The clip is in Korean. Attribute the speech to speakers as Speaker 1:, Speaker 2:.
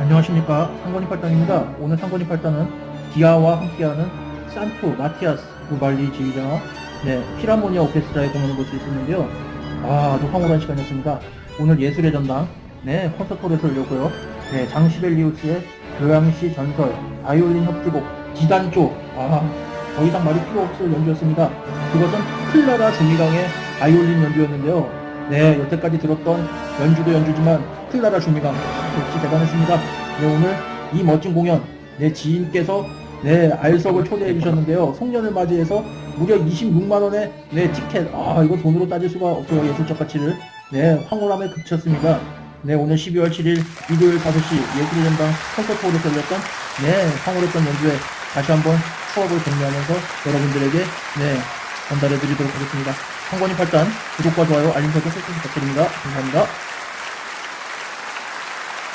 Speaker 1: 안녕하십니까 상권이 팔단입니다. 오늘 상권이 팔단은 디아와 함께하는 산토 마티아스 우발리 지휘자와 네, 피라모니아 오케스트라의 공연을 볼 수 있었는데요. 아, 아주 황홀한 시간이었습니다. 오늘 예술의 전당 네, 콘서트를 열렸고요. 네, 장시벨리우스의 교양시 전설 바이올린 협주곡 디단조 아, 더 이상 말이 필요 없을 연주였습니다. 그것은 클라라 주미강의 바이올린 연주였는데요. 네, 여태까지 들었던 연주도 연주지만 클라라 주미강 역시 대단했습니다. 네, 오늘 이 멋진 공연 내 지인께서 네 알석을 초대해 주셨는데요. 송년을 맞이해서 무려 26만 원의 네 티켓 아 이거 돈으로 따질 수가 없고요 예술적 가치를 네 황홀함에 그쳤습니다. 네 오늘 12월 7일 일요일 5시 예술의 전당 콘서트홀에서 열렸던 네 황홀했던 연주에 다시 한번 추억을 공유하면서 여러분들에게 네 전달해 드리도록 하겠습니다. 상권이 팔단 구독과 좋아요 알림 설정 꼭 부탁드립니다. 감사합니다.